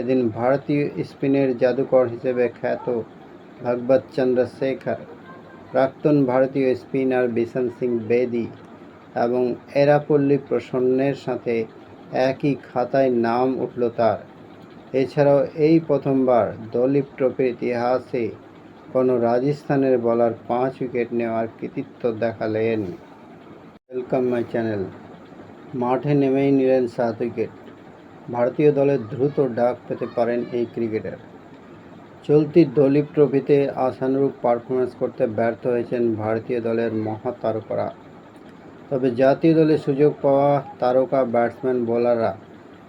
এদিন ভারতীয় স্পিনের জাদুকর হিসেবে খ্যাত ভগবত চন্দ্র শেখর, প্রাক্তন ভারতীয় স্পিনার বিশন সিং বেদি এবং এরাপল্লী প্রসন্নের সাথে একই খাতায় নাম উঠল তার। এছাড়াও এই প্রথমবার দলীপ ট্রফির ইতিহাসে কোনো রাজস্থানের বলার পাঁচ উইকেট নেওয়ার কৃতিত্ব দেখালেন। Welcome my channel. মাঠে নেমেই নিলেন সাত উইকেট। ভারতীয় দলের দ্রুত ডাক পেতে পারেন এই ক্রিকেটার। চলতি দলীপ ট্রফিতে আশানুরূপ পারফরমেন্স করতে ব্যর্থ হয়েছেন ভারতীয় দলের মহাতারকারা। তবে জাতীয় দলে সুযোগ পাওয়া তারকা ব্যাটসম্যান, বোলাররা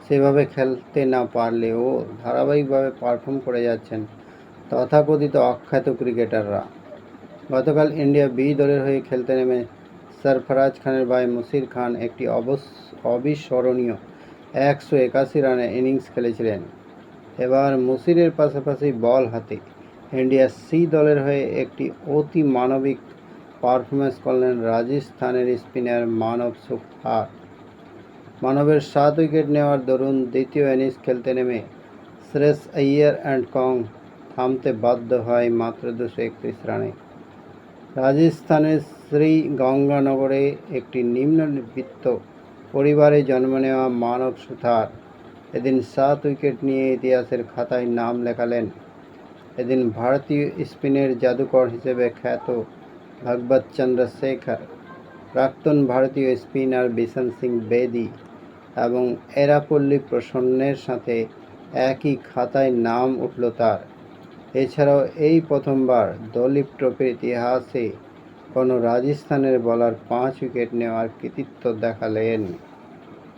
সেভাবে খেলতে না পারলেও ধারাবাহিকভাবে পারফর্ম করে যাচ্ছেন তথাকথিত অখ্যাত ক্রিকেটাররা। গতকাল ইন্ডিয়া বি দলের হয়ে খেলতে নেমে সরফরাজ খানের ভাই মুসির খান একটি অবস, অবিস্মরণীয় একশো একাশি রানে ইনিংস খেলেছিলেন। এবার মুসিরের পাশাপাশি বল হাতে ইন্ডিয়া সি দলের হয়ে একটি অতি মানবিক পারফরমেন্স করলেন রাজস্থানের স্পিনার মানব সুখার মানবের সাত উইকেট নেওয়ার দরুন দ্বিতীয় ইনিংস খেলতে নেমে শ্রেয়স আইয়ার অ্যান্ড কং থামতে বাধ্য হয় মাত্র দুশো একত্রিশ রানে। রাজস্থানের শ্রী গঙ্গানগরে একটি নিম্নবিত্ত পরিবারে জন্ম নেওয়া মানব সুথার। এদিন সাত উইকেট নিয়ে ইতিহাসের খাতায় নাম লেখালেন। এদিন ভারতীয় স্পিনের জাদুকর হিসেবে খ্যাত ভগবত চন্দ্র শেখর, প্রাক্তন ভারতীয় স্পিনার বিশন সিং বেদি এবং এরাপল্লী প্রসন্নের সাথে একই খাতায় নাম উঠল তার। এছাড়াও এই প্রথমবার দলীপ ট্রফির ইতিহাসে কোনো রাজস্থানের বলার পাঁচ উইকেট নেওয়ার কৃতিত্ব দেখালেন।